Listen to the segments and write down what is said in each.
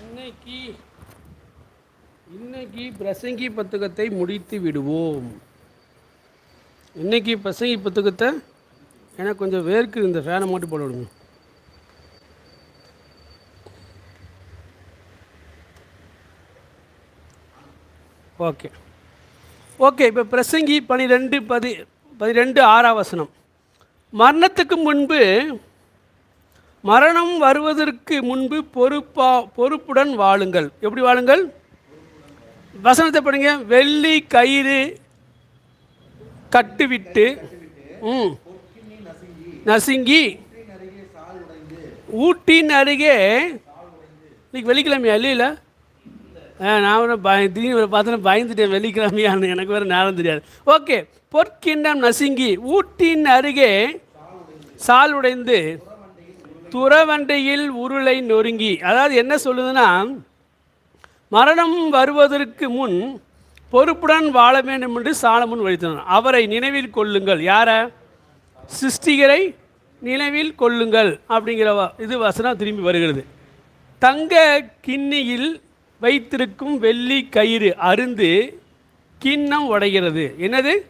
இன்னைக்கு இன்னைக்கு பிரசங்கி புத்தகத்தை முடித்து விடுவோம். இன்னைக்கு பிரசங்கி புத்தகத்தை எனக்கு கொஞ்சம் வேர்க்கு இந்த ஃபேனை மட்டும் போட விடுங்க. ஓகே. ஓகே இப்போ பிரசங்கி பனிரெண்டு பதி பதிரெண்டு ஆறாவசனம் மரணத்துக்கு முன்பு மரணம் வருவதற்கு முன்பு பொறுப்பா பொறுப்புடன் வாழுங்கள். எப்படி வாழுங்கள்? வசனத்தை படிங்க. வெள்ளி கயிறு கட்டுவிட்டு ம் நசுங்கி ஊட்டின் அருகே இன்னைக்கு வெள்ளிக்கிழமையா? இல்லையில ஆ நான் வேற பய திடீர்னு பார்த்தோன்னா பயந்துட்டேன். வெள்ளிக்கிழமையான்னு. எனக்கு வேறு நேரம் தெரியாது. ஓகே. பொற்கிண்ணம் நசுங்கி ஊட்டின் அருகே சால் உடைந்து துறவண்டையில் உருளை நொறுங்கி. அதாவது என்ன சொல்லுதுன்னா மரணம் வருவதற்கு முன் பொறுப்புடன் வாழ வேண்டும் என்று சாலமுன் வழித்தனர் அவரை நினைவில் கொள்ளுங்கள். யாரை? சிருஷ்டிகரை நினைவில் கொள்ளுங்கள் அப்படிங்கிற வ- இது வசனம் திரும்பி வருகிறது. தங்க கிண்ணியில் வைத்திருக்கும் வெள்ளி கயிறு அருந்து கிண்ணம் உடைகிறது. என்னது?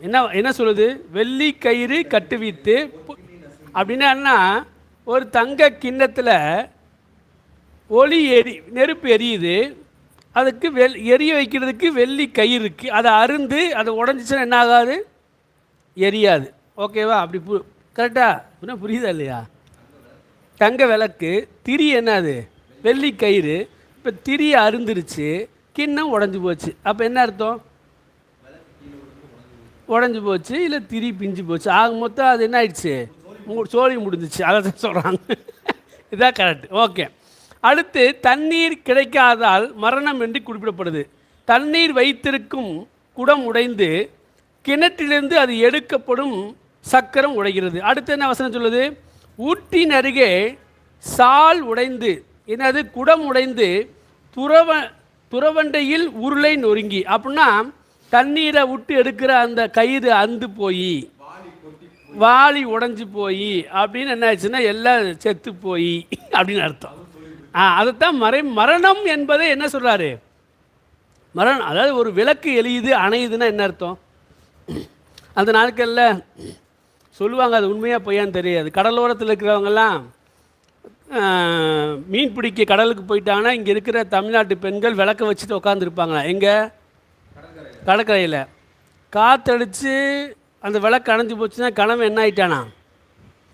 என்ன என்ன சொல்லுது? வெள்ளி கயிறு கட்டுவித்து அப்படின்னா என்ன ஒரு தங்க கிண்ணத்தில் ஒளி எரி நெருப்பு எரியுது. அதுக்கு வெள் எரிய வைக்கிறதுக்கு வெள்ளி கயிறு இருக்குது அதை அருந்து அதை உடஞ்சிச்சுன்னா என்ன ஆகாது? எரியாது. ஓகேவா? அப்படி பு கரெக்டாக இன்னும் புரியுதா இல்லையா? தங்க விளக்கு திரி என்னது வெள்ளி கயிறு. இப்போ திரி அருந்துருச்சு கிண்ணம் உடஞ்சி போச்சு. அப்போ என்ன அர்த்தம்? உடஞ்சி போச்சு இல்லை திரி பிஞ்சு போச்சு. ஆக மொத்தம் அது என்ன ஆயிடுச்சு? மு- சோழி முடிஞ்சிச்சு. அதை தான் சொல்கிறாங்க இதான் கரெக்ட் ஓகே அடுத்து தண்ணீர் கிடைக்காதால் மரணம் என்று குறிப்பிடப்படுது. தண்ணீர் வைத்திருக்கும் குடம் உடைந்து கிணற்றிலிருந்து அது எடுக்கப்படும் சக்கரம் உடைகிறது. அடுத்து என்ன வசனம் சொல்லுது? ஊட்டின் அருகே சால் உடைந்து என்னது? குடம் உடைந்து துறவ துறவண்டையில் உருளை நொறுங்கி. அப்படின்னா தண்ணீரை விட்டு எடுக்கிற அந்த கயிறு அந்து போய். வாளி உடஞ்சி போய் அப்படின்னு என்ன ஆச்சுன்னா எல்லாம் செத்து போய் அப்படின்னு அர்த்தம். ஆ அதைத்தான் மறை மரணம் என்பதை என்ன சொல்கிறாரு மரணம் அதாவது ஒரு விளக்கு எளியுது அணையுதுன்னா என்ன அர்த்தம்? அந்த நாட்களில் சொல்லுவாங்க அது உண்மையாக பொய்யான்னு தெரியாது. கடலோரத்தில் இருக்கிறவங்கெல்லாம் மீன் பிடிக்க கடலுக்கு போயிட்டாங்கன்னா இங்கே இருக்கிற தமிழ்நாட்டு பெண்கள் விளக்க வச்சுட்டு உட்காந்துருப்பாங்களா எங்கே? கடற்கரையில். காற்றடிச்சு அந்த விளக்கு அணைஞ்சு போச்சுன்னா கணவன் என்ன ஆயிட்டானா?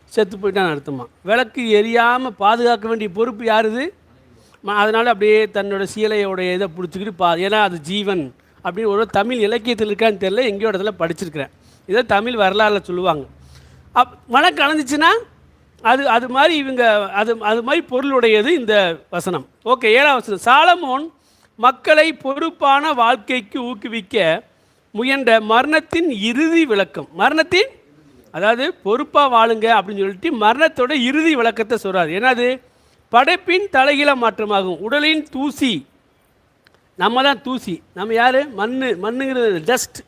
செத்து போயிட்டான்னு அர்த்தமா. விளக்கு எரியாமல் பாதுகாக்க வேண்டிய பொறுப்பு யாருது? அதனால் அப்படியே தன்னோட சீலையோடைய இதை பிடிச்சிக்கிட்டு பா ஏன்னா அது ஜீவன் அப்படின்னு ஒரு தமிழ் இலக்கியத்தில் இருக்கான்னு தெரியல எங்கேயோ இடத்துல படிச்சிருக்கிறேன். இதை தமிழ் வரலாறுல சொல்லுவாங்க. அப் விளக்கு அணைஞ்சிச்சுன்னா அது அது மாதிரி இவங்க அது அது மாதிரி பொருளுடையது இந்த வசனம். ஓகே ஏழாம் வசனம். சாலமோன் மக்களை பொறுப்பான வாழ்க்கைக்கு ஊக்குவிக்க முயன்ற மரணத்தின் இறுதி விளக்கம். மரணத்தின்? அதாவது பொறுப்பாக வாழுங்க அப்படின்னு சொல்லிட்டு மரணத்தோட இறுதி விளக்கத்தை சொல்கிறார் என்னது? படைப்பின் தலைகீழ மாற்றமாகும். உடலின் தூசி. நம்ம தான் தூசி. நம்ம யார்? மண் மண்ணுங்கிறது டஸ்ட்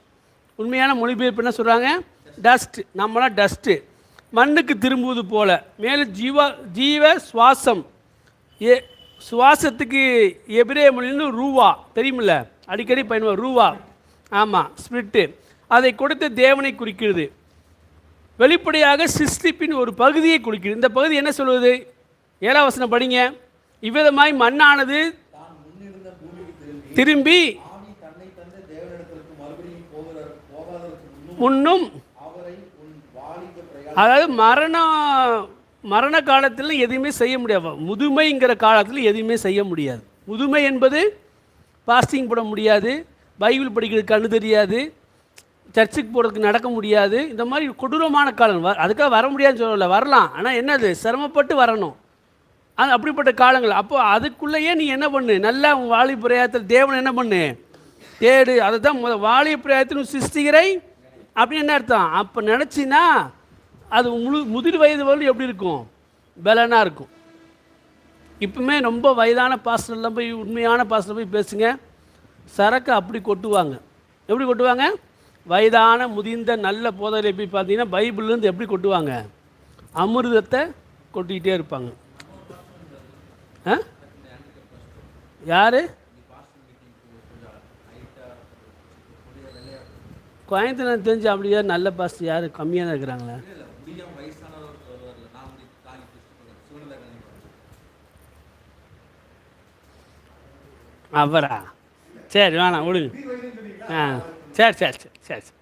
உண்மையான மொழிபெயர்ப்பு என்ன சொல்கிறாங்க டஸ்ட் நம்மளாம் டஸ்ட்டு மண்ணுக்கு திரும்புவது போல். மேலும் ஜீவா ஜீவ சுவாசம். ஏ சுவாசத்துக்கு எபிரே மொழின்னு ரூவா. தெரியுமில்ல? அடிக்கடி பயன்படும் ரூவா. ஆமாம் ஸ்பிரிட்டு அதை கொடுத்த தேவனை குறிக்கிறது. வெளிப்படையாக சிஸ்டிப்பின் ஒரு பகுதியை குறிக்கிறது. இந்த பகுதி என்ன சொல்வது ஏழாம் படிங்க. இவ்விதமாய் மண்ணானது திரும்பி முன்னும் அதாவது மரணம் மரண காலத்தில் எதுவுமே செய்ய முடியாது. முதுமைங்கிற காலத்தில் எதுவுமே செய்ய முடியாது. முதுமை என்பது பாஸ்டிங் போட முடியாது. பைபிள் படிக்கிறதுக்கு கண்ணு தெரியாது சர்ச்சுக்கு போகிறதுக்கு நடக்க முடியாது இந்த மாதிரி கொடூரமான காலம். வ- அதுக்காக வர முடியாதுன்னு சொல்லலை வரலாம். ஆனால் என்னது சிரமப்பட்டு வரணும். அது அப்படிப்பட்ட காலங்கள். அப்போது அதுக்குள்ளேயே நீ என்ன பண்ணு? நல்லா உன் வாலி பிரயாயத்தில் தேவன் என்ன பண்ணு? தேடு. அதை தான் முத வாலி பிரயாயத்தின் சிருஷ்டிகரை அப்படின்னு என்ன அர்த்தம்? அப்போ நினச்சின்னா அது முழு முதிர் வயது வரலும் எப்படி இருக்கும்? பலனாக இருக்கும். இப்பவுமே ரொம்ப வயதான பாஸ்டர்லாம் போய் உண்மையான பாஸ்டர் போய் பேசுங்க. சரக்கு அப்படி கொட்டுவாங்க. எப்படி கொட்டுவாங்க? வயதான முதிர்ந்த நல்ல போதையில் எப்படி பார்த்தீங்கன்னா பைபிள்லேருந்து எப்படி கொட்டுவாங்க? அமிர்தத்தை கொட்டிக்கிட்டே இருப்பாங்க. ஆ? யார்? கோயம்புத்தூர் தெரிஞ்சு அப்படியே நல்ல பாஸ்ட் யார்? கம்மியாக தான் இருக்கிறாங்களே. அவரா? சரி வேணாம் விடுங்க ஆ சரி சரி சரி சரி. சரி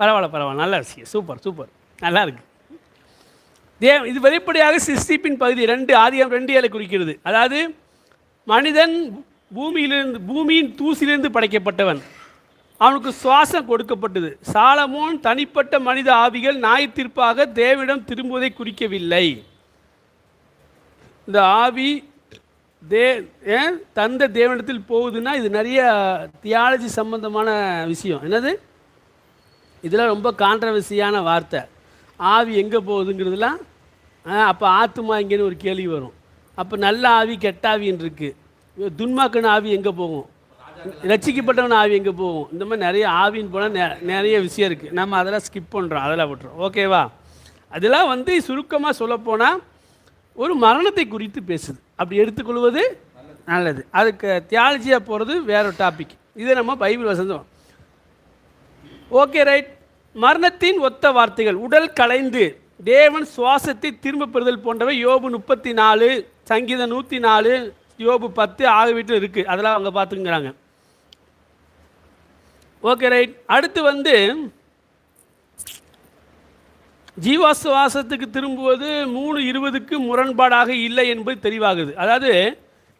பரவாயில்ல பரவாயில்ல. நல்லா விஷயம். Super super. நல்லா இருக்கு. தே இது வெளிப்படையாக சிஸ்டிப்பின் பகுதி ரெண்டு ஆதியம் ரெண்டு ஏழை குறிக்கிறது. அதாவது மனிதன் பூமியிலிருந்து பூமியின் தூசிலிருந்து படைக்கப்பட்டவன். அவனுக்கு சுவாசம் கொடுக்கப்பட்டது. சாலமோன் தனிப்பட்ட மனித ஆவிகள் நியாயத்தீர்ப்பாக தேவிடம் திரும்புவதை குறிக்கவில்லை. இந்த ஆவி தே ஏன் தந்த தேவனிடத்தில் போகுதுன்னா இது நிறைய தியாலஜி சம்பந்தமான விஷயம். என்னது? இதெல்லாம் ரொம்ப கான்ட்ரவர்சியான வார்த்தை. ஆவி எங்கே போகுதுங்கிறதுலாம் அப்போ ஆத்துமா எங்கேன்னு ஒரு கேள்வி வரும். அப்போ நல்ல ஆவி கெட்ட ஆவின்னு இருக்குது துன்மாக்கன ஆவி எங்கே போகும்? ரட்சிக்கப்பட்டவன் ஆவி எங்கே போகும்? இந்த மாதிரி நிறைய ஆவின்னு போனால் நெ நிறைய விஷயம் இருக்குது நம்ம அதெல்லாம் ஸ்கிப் பண்ணுறோம் அதெல்லாம் விட்டுறோம். ஓகேவா அதெல்லாம் வந்து சுருக்கமாக சொல்லப்போனால் ஒரு மரணத்தை குறித்து பேசுது. அப்படி எடுத்துக்கொள்வது நல்லது. அதுக்கு தியாலஜியாக போகிறது வேற டாபிக் இதை நம்ம பைபிள் வசந்தம் ஓகே ரைட் மரணத்தின் ஒத்த வார்த்தைகள். உடல் கலைந்து தேவன் சுவாசத்தை திரும்ப பெறுதல் போன்றவை யோபு முப்பத்தி நாலு சங்கீதம் நூற்றி நாலு யோபு பத்து ஆகியவற்றில் இருக்குது அதெல்லாம் அவங்க பார்த்துங்கிறாங்க ஓகே ரைட் அடுத்து வந்து ஜீவாசுவாசத்துக்கு திரும்புவது மூணு இருபதுக்கு முரண்பாடாக இல்லை என்பது தெளிவாகுது. அதாவது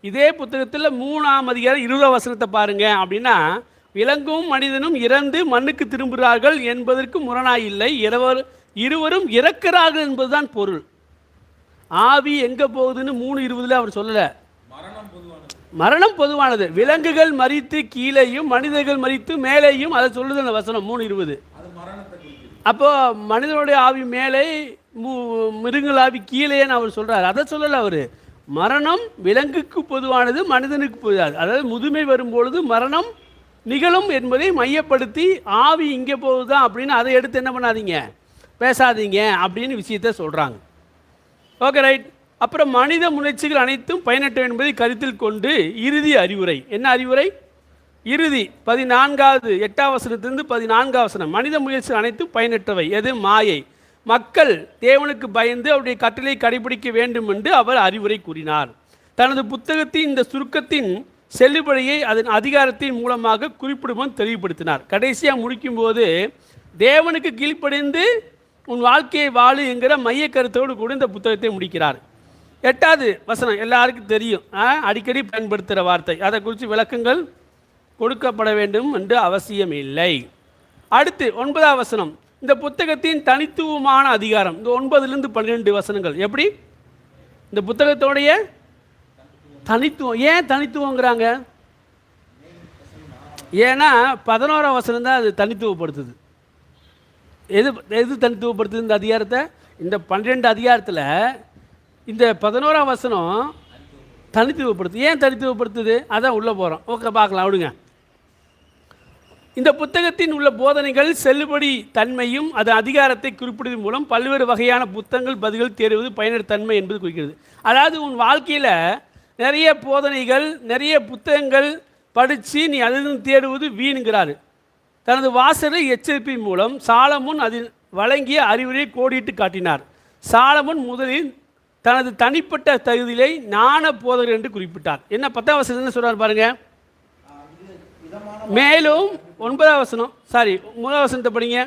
இதே புத்தகத்தில் மூணாம் அதிகாரம் இருபதாம் வசனத்தை பாருங்க. அப்படின்னா விலங்கும் மனிதனும் இறந்து மண்ணுக்கு திரும்புகிறார்கள் என்பதற்கு முரணாக இல்லை. இருவர் இருவரும் இறக்கிறார்கள் என்பதுதான் பொருள். ஆவி எங்கே போகுதுன்னு மூணு இருபதுல அவர் சொல்லலை. மரணம் பொதுவானது. விலங்குகள் மறித்து கீழேயும் மனிதர்கள் மறித்து மேலேயும் அதை சொல்லுது அந்த வசனம் மூணு இருபது. அப்போ மனிதனுடைய ஆவி மேலே மு- மிருகங்கள் ஆவி கீழேன்னு அவர் சொல்கிறார் அதை சொல்லலை அவர். மரணம் விலங்குக்கு பொதுவானது மனிதனுக்கு பொதுவானது. அதாவது முதுமை வரும்பொழுது மரணம் நிகழும் என்பதை மையப்படுத்தி ஆவி இங்கே போகுதா அப்படின்னு அதை எடுத்து என்ன பண்ணாதீங்க? பேசாதீங்க அப்படின்னு விஷயத்த சொல்கிறாங்க ஓகே ரைட் அப்புறம் மனித முயற்சிகள் அனைத்தும் பயனற்ற என்பதை கருத்தில் கொண்டு இறுதி அறிவுரை. என்ன அறிவுரை? இறுதி பதினான்காவது எட்டாம் வசனத்திலிருந்து பதினான்காம் வசனம். மனித முயற்சி அனைத்தும் பயனற்றவை. எது? மாயை. மக்கள் தேவனுக்கு பயந்து அவருடைய கட்டளை கடைபிடிக்க வேண்டும் என்று அவர் அறிவுரை கூறினார். தனது புத்தகத்தின் இந்த சுருக்கத்தின் செல்லுபடியை அதன் அதிகாரத்தின் மூலமாக குறிப்பிடும்போது தெளிவுபடுத்தினார். கடைசியாக முடிக்கும்போது தேவனுக்கு கீழ்ப்படைந்து உன் வாழ்க்கையை வாழு என்கிற மைய கருத்தோடு கூட இந்த புத்தகத்தை முடிக்கிறார். எட்டாவது வசனம் எல்லாருக்கும் தெரியும். ஆ, அடிக்கடி பயன்படுத்துகிற வார்த்தை. அதை குறித்து விளக்கங்கள். கொடுக்கப்பட வேண்டும் என்று அவசியம் இல்லை அடுத்து ஒன்பதாம் வசனம். இந்த புத்தகத்தின் தனித்துவமான அதிகாரம். இந்த ஒன்பதுலேருந்து பன்னிரெண்டு வசனங்கள். எப்படி? இந்த புத்தகத்தோடைய தனித்துவம். ஏன் தனித்துவங்கிறாங்க? ஏன்னா பதினோராம் வசனம் தான் அது தனித்துவப்படுத்துது. எது எது தனித்துவப்படுத்துது இந்த அதிகாரத்தை? இந்த பன்னிரெண்டு அதிகாரத்தில் இந்த பதினோராம் வசனம் தனித்துவப்படுத்து ஏன் தனித்துவப்படுத்துது? அதான் உள்ளே போகிறோம் ஓகே பார்க்கலாம். விடுங்க. இந்த புத்தகத்தின் உள்ள போதனைகள் செல்லுபடி தன்மையும் அது அதிகாரத்தை குறிப்பிடுவதன் மூலம் பல்வேறு வகையான புத்தகங்கள் பதில்கள் தேடுவது பயனர் தன்மை என்பது குறிக்கிறது. அதாவது உன் வாழ்க்கையில் நிறைய போதனைகள் நிறைய புத்தகங்கள் படித்து நீ அதிலிருந்து தேடுவது வீணுங்கிறாரு. தனது வாசலை எச்சரிப்பின் மூலம் சாலமுன் அதில் வழங்கிய அறிவுரை கோடிட்டு காட்டினார். சாலமுன் முதலில் தனது தனிப்பட்ட தகுதியை ஞான போதகர் என்று குறிப்பிட்டார். என்ன பத்தாம் வசனம் என்ன சொல்கிறார் பாருங்க? மேலும் ஒன்பதாம் வசனம் சாரி முதல் வசனத்தை படிங்க.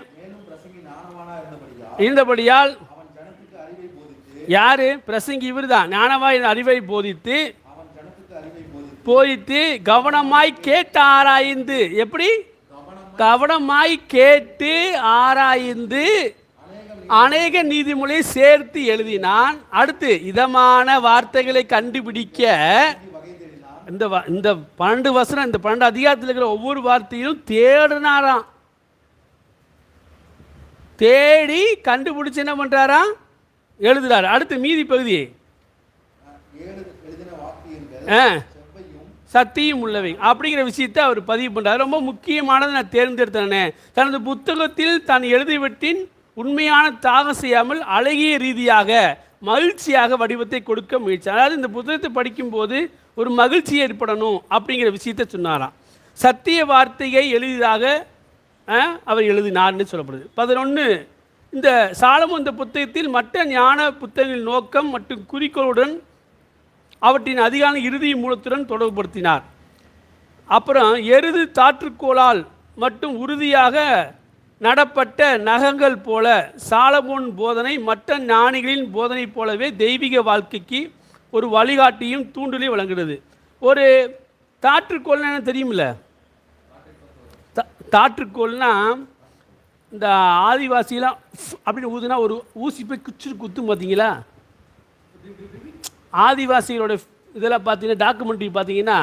இருந்தபடியால் யாரு? பிரசங்கி இவர்தான். ஞானவாய் அறிவை போதித்து போதித்து கவனமாய் கேட்டு ஆராய்ந்து. எப்படி? கவனமாய் கேட்டு ஆராய்ந்து அநேக நீதிமொழியை சேர்த்து எழுதினான். அடுத்து இதமான வார்த்தைகளை கண்டுபிடிக்க இந்த வ- இந்த பன்னெண்டு வசனம் இந்த பன்னெண்டு அதிகாரத்தில் இருக்கிற ஒவ்வொரு வார்த்தையும் தேடினாராம். தேடி கண்டுபிடிச்சு என்ன பண்ணுறாராம் எழுதுறாரு. அடுத்து மீதி பகுதி ஆ சத்தியம் உள்ளவை அப்படிங்கிற விஷயத்தை அவர் பதிவு பண்ணுறாரு ரொம்ப முக்கியமானதை நான் தேர்ந்தெடுத்தேனே. தனது புத்தகத்தில் தான் எழுதிவிட்டின் உண்மையான தாகம் செய்யாமல் அழகிய ரீதியாக மகிழ்ச்சியாக வடிவத்தை கொடுக்க முயற்சி. அதாவது இந்த புத்தகத்தை படிக்கும்போது ஒரு மகிழ்ச்சி ஏற்படணும் அப்படிங்கிற விஷயத்தை சொன்னாராம். சத்திய வார்த்தையை எளிதாக அவர் எழுதினார்னு சொல்லப்படுது. பதினொன்று இந்த சாலமும் இந்த புத்தகத்தில் மற்ற ஞான புத்தகங்களின் நோக்கம் மற்றும் குறிக்கோளுடன் அவற்றின் அதிகான இறுதி மூலத்துடன் தொடர்புபடுத்தினார். அப்புறம் எருது தாற்றுக்கோளால் மட்டும் உறுதியாக நடப்பட்ட நகங்கள் போல சாலமோன் போதனை மற்ற ஞானிகளின் போதனை போலவே தெய்வீக வாழ்க்கைக்கு ஒரு வழிகாட்டியும் தூண்டுலையும் வழங்குகிறது ஒரு தாற்றுக்கோள்னா என்ன தெரியுமில்ல? தாற்றுக்கோள்னா இந்த ஆதிவாசிலாம் அப்படின்னு ஊதுனா ஒரு ஊசி போய் குச்சிட்டு குத்தும் பார்த்தீங்களா ஆதிவாசிகளோட இதெல்லாம் பார்த்தீங்கன்னா டாக்குமெண்ட்ரி பார்த்தீங்கன்னா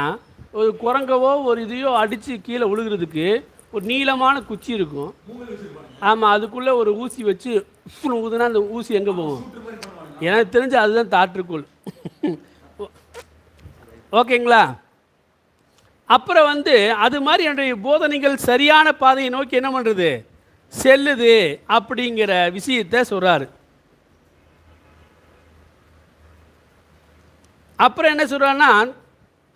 ஒரு குரங்கவோ ஒரு இதையோ அடித்து கீழே விழுகிறதுக்கு ஒரு நீளமான குச்சி இருக்கும். ஆமாம் அதுக்குள்ளே ஒரு ஊசி வச்சு உஃப்னு ஊதுனா அந்த ஊசி எங்கே போகும்? எனக்கு தெரிஞ்சு அதுதான் தாற்றுக்கோள். ஓகேங்களா? அப்புறம் வந்து அது மாதிரி என்னுடைய போதனைகள் சரியான பாதையை நோக்கி என்ன பண்ணுறது செல்லுது அப்படிங்கிற விஷயத்தை சொல்கிறாரு அப்புறம் என்ன சொல்கிறான்னா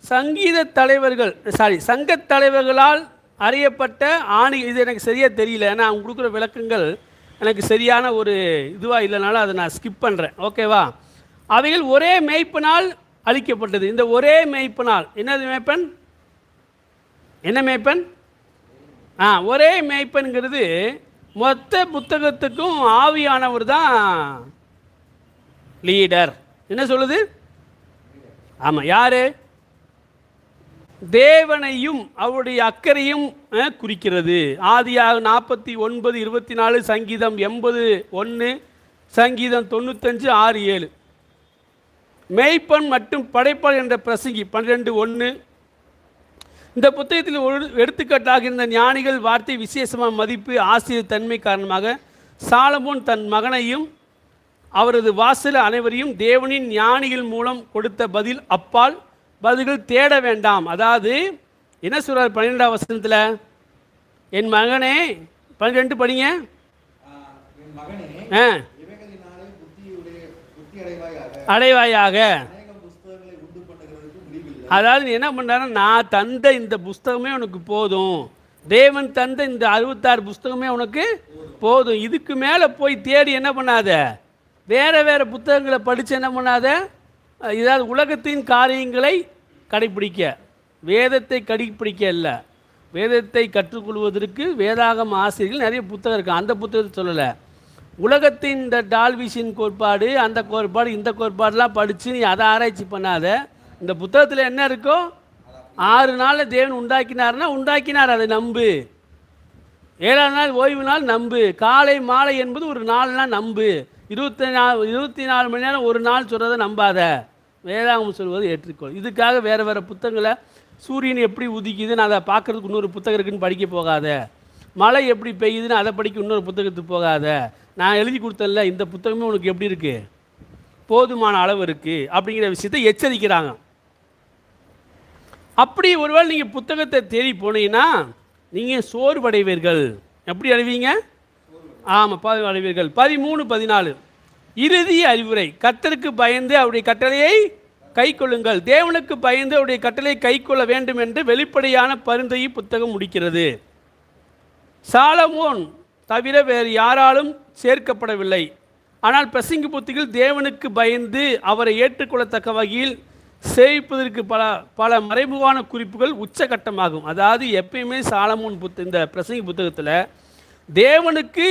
சங்கீத தலைவர்கள் சாரி சங்கத் தலைவர்களால் அறியப்பட்ட ஆணி இது எனக்கு சரியாக தெரியல. ஏன்னா அவங்க கொடுக்குற விளக்கங்கள் எனக்கு சரியான ஒரு இதுவாக இல்லைனாலும் அதை நான் ஸ்கிப் பண்ணுறேன் ஓகேவா அவைகள் ஒரே மேய்ப்பினால் அழிக்கப்பட்டது. இந்த ஒரே மேய்ப்பினால் என்னது மேய்ப்பன்? என்ன மேய்ப்பன்? ஆ ஒரே மேய்ப்பன்கிறது மொத்த புத்தகத்துக்கும் ஆவியானவர் தான் லீடர் என்ன சொல்லுது? ஆமாம் யாரு? தேவனையும் அவருடைய அக்கறையும் குறிக்கிறது. ஆதியாக நாற்பத்தி ஒன்பது இருபத்தி நாலு சங்கீதம் எண்பது ஒன்று சங்கீதம் தொண்ணூத்தஞ்சு ஆறு ஏழு. மேய்ப்பன் மற்றும் படைப்பாள் என்ற பிரசங்கி பன்னிரெண்டு ஒன்று இந்த புத்தகத்தில் ஒரு எடுத்துக்காட்டாக இருந்த ஞானிகள் வார்த்தை விசேஷமாக மதிப்பு ஆசிரியர் தன்மை காரணமாக சாலமோன் தன் மகனையும் அவரது வாசல அனைவரையும் தேவனின் ஞானிகள் மூலம் கொடுத்த பதில் அப்பால் பதில்கள் தேட வேண்டாம். அதாவது என்ன சொல்றார் பன்னிரெண்டாம் வசனத்தில்? என் மகனே பன்னிரெண்டு படிங்க. ஆ அடைவாயாக. அதாவது நீ என்ன பண்ணுறாரு நான் தந்த இந்த புஸ்தகமே உனக்கு போதும். தேவன் தந்த இந்த அறுபத்தாறு புஸ்தகமே உனக்கு போதும். இதுக்கு மேலே போய் தேடி என்ன பண்ணாத? வேற வேற புத்தகங்களை படித்து என்ன பண்ணாத? இதாவது உலகத்தின் காரியங்களை கடைப்பிடிக்க. வேதத்தை கடைப்பிடிக்க இல்லை வேதத்தை கற்றுக்கொள்வதற்கு வேதாகம் ஆசிரியர்கள் நிறைய புத்தகம் இருக்குது அந்த புத்தகத்தை சொல்லலை. உலகத்தின் இந்த டால்விஷின் கோட்பாடு அந்த கோட்பாடு இந்த கோட்பாடெலாம் படித்து நீ அதை ஆராய்ச்சி பண்ணாத. இந்த புத்தகத்தில் என்ன இருக்கோ? ஆறு நாளில் தேவன் உண்டாக்கினார்னா உண்டாக்கினார் அதை நம்பு. ஏழாம் நாள் ஓய்வு நாள் நம்பு. காலை மாலை என்பது ஒரு நாள்னால் நம்பு. இருபத்தி நாலு இருபத்தி நாலு மணி நேரம் ஒரு நாள் சொல்கிறத நம்பாத. வேதாகம் சொல்வதை ஏற்றுக்கொள். இதுக்காக வேறு வேறு புத்தகங்களை சூரியன் எப்படி உதிக்குதுன்னு அதை பார்க்குறதுக்கு இன்னொரு புத்தகம் இருக்குன்னு படிக்க போகாத. மழை எப்படி பெய்யுதுன்னு அதை படிக்க இன்னொரு புத்தகத்துக்கு போகாத. நான் எழுதி கொடுத்தேன்ல இந்த புத்தகமே உனக்கு எப்படி இருக்குது போதுமான அளவு இருக்குது அப்படிங்கிற விஷயத்தை எச்சரிக்கிறாங்க. அப்படி ஒருவேளை நீங்கள் புத்தகத்தை தேடி போனீங்கன்னா நீங்கள் சோர்வடைவீர்கள். எப்படி அடைவீங்க? ஆமாம் பாதி பதிமூணு பதினாலு. இறுதி அறிவுரை. கத்தருக்கு பயந்து அவருடைய கட்டளையை கை கொள்ளுங்கள் தேவனுக்கு பயந்து அவருடைய கட்டளையை கைக்கொள்ள வேண்டும் என்று வெளிப்படையான பரிந்தையை புத்தகம் முடிக்கிறது. சாலமோன் தவிர வேறு யாராலும் சேர்க்கப்படவில்லை. ஆனால் பிரசங்கி புத்திகள் தேவனுக்கு பயந்து அவரை ஏற்றுக்கொள்ளத்தக்க வகையில் சேவிப்பதற்கு பல பல மறைமுகமான குறிப்புகள் உச்சகட்டமாகும். அதாவது எப்பயுமே சாலமோன் புத்த இந்த பிரசங்கி புத்தகத்தில் தேவனுக்கு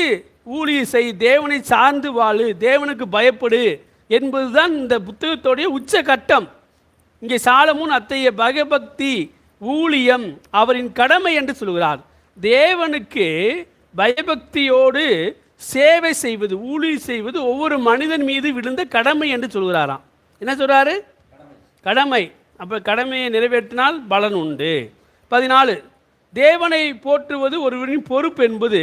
ஊழிய செய் தேவனை சார்ந்து வாழு தேவனுக்கு பயப்படு என்பதுதான் இந்த புத்தகத்தோடைய உச்சகட்டம். இங்கே சாலமுன் அத்தகைய பகபக்தி ஊழியம் அவரின் கடமை என்று சொல்கிறார். தேவனுக்கு பயபக்தியோடு சேவை செய்வது ஊழியம் செய்வது ஒவ்வொரு மனிதன் மீது விழுந்த கடமை என்று சொல்கிறாராம். என்ன சொல்கிறாரு கடமை. அப்போ கடமையை நிறைவேற்றினால் பலன் உண்டு. பதினாலு தேவனை போற்றுவது ஒருவரின் பொறுப்பு என்பது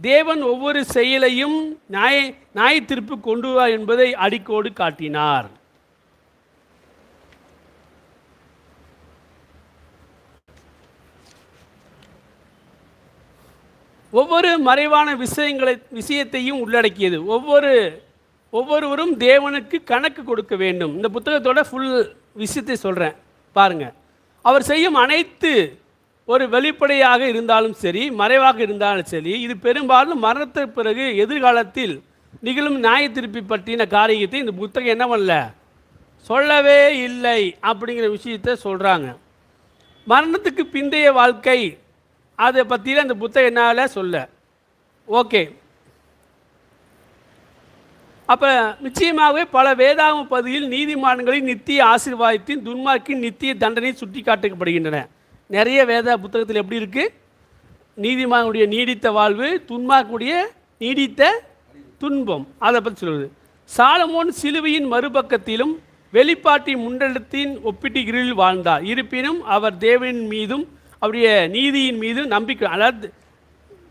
தேவன் ஒவ்வொரு செயலையும் நியாய நியாயத்திற்பு கொண்டு வா என்பதை அடிக்கோடு காட்டினார். ஒவ்வொரு மறைவான விஷயங்களை விஷயத்தையும் உள்ளடக்கியது. ஒவ்வொரு ஒவ்வொருவரும் தேவனுக்கு கணக்கு கொடுக்க வேண்டும். இந்த புத்தகத்தோட ஃபுல் விஷயத்தை சொல்கிறேன் பாருங்கள் அவர் செய்யும் அனைத்து ஒரு வெளிப்படையாக இருந்தாலும் சரி மறைவாக இருந்தாலும் சரி இது பெரும்பாலும் மரணத்திற்கு பிறகு எதிர்காலத்தில் நிகழும் நியாய திருப்பி பற்றின காரியத்தை இந்த புத்தகம் என்ன பண்ணல? சொல்லவே இல்லை அப்படிங்கிற விஷயத்தை சொல்கிறாங்க மரணத்துக்கு பிந்தைய வாழ்க்கை அதை பற்றியில் அந்த புத்தகம் என்னால் சொல்ல. ஓகே. அப்போ நிச்சயமாகவே பல வேதாம பகுதியில் நீதிமான்களின் நித்திய ஆசீர்வாதத்தின் துன்மார்க்கின் நித்திய தண்டனை சுட்டி காட்டப்படுகின்றன நிறைய வேத புத்தகத்தில் எப்படி இருக்குது நீதிமானுடைய நீடித்த வாழ்வு துன்மார்க்குடைய நீடித்த துன்பம். அதை பற்றி சொல்வது சாலமோன் சிலுவையின் மறுபக்கத்திலும் வெளிப்பாட்டின் முண்டலத்தின் ஒப்பீட்டுகளில் வாழ்ந்தார். இருப்பினும் அவர் தேவனின் மீதும் அவருடைய நீதியின் மீதும் நம்பிக்கை அதாவது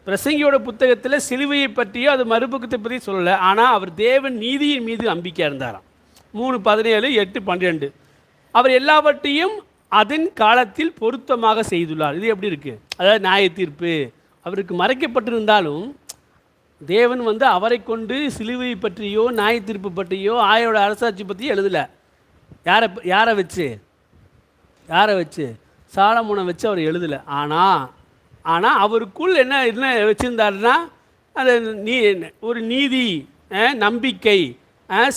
பிரசங்கியோட புத்தகத்தில் சிலுவையை பற்றியோ அது மறுபக்கத்தை பற்றி சொல்லலை. ஆனால் அவர் தேவன் நீதியின் மீது நம்பிக்கை இருந்தாராம். மூணு பதினேழு எட்டு பன்னிரெண்டு. அவர் எல்லாவற்றையும் அதன் காலத்தில் பொருத்தமாக செய்துள்ளார். இது எப்படி இருக்குது அதாவது நியாய தீர்ப்பு. அவருக்கு மறைக்கப்பட்டிருந்தாலும் தேவன் வந்து அவரை கொண்டு சிலுவை பற்றியோ நியாய தீர்ப்பு பற்றியோ ஆயோட அரசாட்சி பற்றியோ எழுதலை. யாரை யாரை வச்சு? யாரை வச்சு? சாலமுனை வச்சு அவர் எழுதலை. ஆனால் ஆனால் அவருக்குள் என்ன என்ன வச்சுருந்தாருன்னா அந்த நீ ஒரு நீதி நம்பிக்கை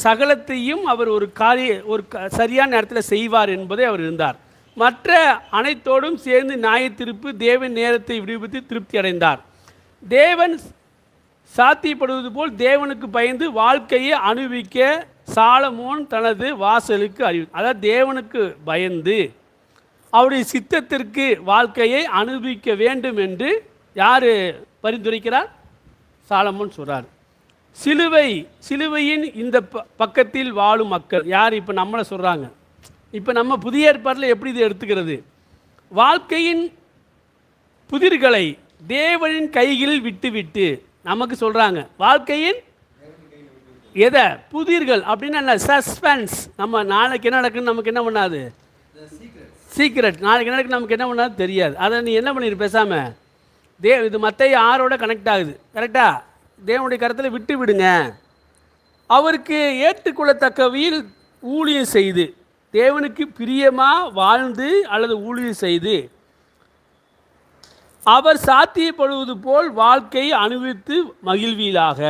சகலத்தையும் அவர் ஒரு காரிய ஒரு க- சரியான நேரத்தில் செய்வார் என்பதை அவர் இருந்தார். மற்ற அனைத்தோடும் சேர்ந்து நியாயத்திருப்பு தேவன் நேரத்தை விடுவித்து திருப்தி அடைந்தார். தேவன் சாத்தியப்படுவது போல் தேவனுக்கு பயந்து வாழ்க்கையை அனுபவிக்க சாலமோன் தனது வாசலுக்கு அறிவு அதாவது தேவனுக்கு பயந்து அவருடைய சித்தத்திற்கு வாழ்க்கையை அனுபவிக்க வேண்டும் என்று யார் பரிந்துரைக்கிறார்? சாலமோன் சொல்கிறார் சிலுவை சிலுவையின் இந்த ப பக்கத்தில் வாழும் மக்கள் யார் இப்போ நம்மளை சொல்கிறாங்க இப்போ நம்ம புதிய ஏற்பாட்டில் எப்படி இது எடுத்துக்கிறது? வாழ்க்கையின் புதிர்களை தேவனின் கைகளில் விட்டுவிட்டு நமக்கு சொல்கிறாங்க வாழ்க்கையின் எதை? புதிர்கள். அப்படின்னா என்ன? சஸ்பென்ஸ் நம்ம நாளைக்கு என்ன நடக்குன்னு நமக்கு என்ன பண்ணாது? சீக்ரெட் நாளைக்கு என்ன நடக்கு நமக்கு என்ன பண்ணாது? தெரியாது. அதை நீ என்ன பண்ணிடு பேசாமல் தே இது மற்ற யாரோட கனெக்ட் ஆகுது. கரெக்டாக தேவனுடைய கருத்தில் விட்டு விடுங்க அவருக்கு ஏற்றுக்கொள்ளத்தக்கவையில் ஊழியம் செய்து தேவனுக்கு பிரியமாக வாழ்ந்து அல்லது ஊழியர் செய்து அவர் சாத்தியப்படுவது போல் வாழ்க்கையை அனுபவித்து மகிழ்வியலாக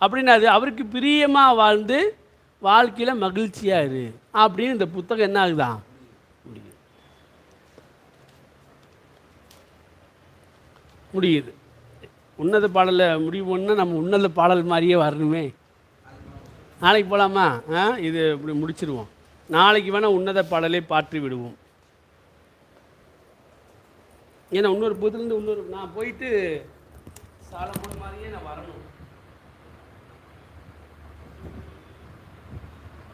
அப்படின்னா அது அவருக்கு பிரியமாக வாழ்ந்து வாழ்க்கையில் மகிழ்ச்சியாக இரு. அப்படின்னு இந்த புத்தகம் என்ன ஆகுதான் முடியுது. முடியுது. உன்னத பாடலை முடிவுன்னா நம்ம உன்னத பாடல் மாதிரியே வரணுமே. நாளைக்கு போகலாமா ஆ இது இப்படி முடிச்சிருவோம். நாளைக்கு வேணால் உன்னத பாடலை பாற்றி விடுவோம். ஏன்னா இன்னொரு புதுலேருந்து இன்னொரு நான் போயிட்டு சாலமோன் மாதிரியே நான் வரணும்.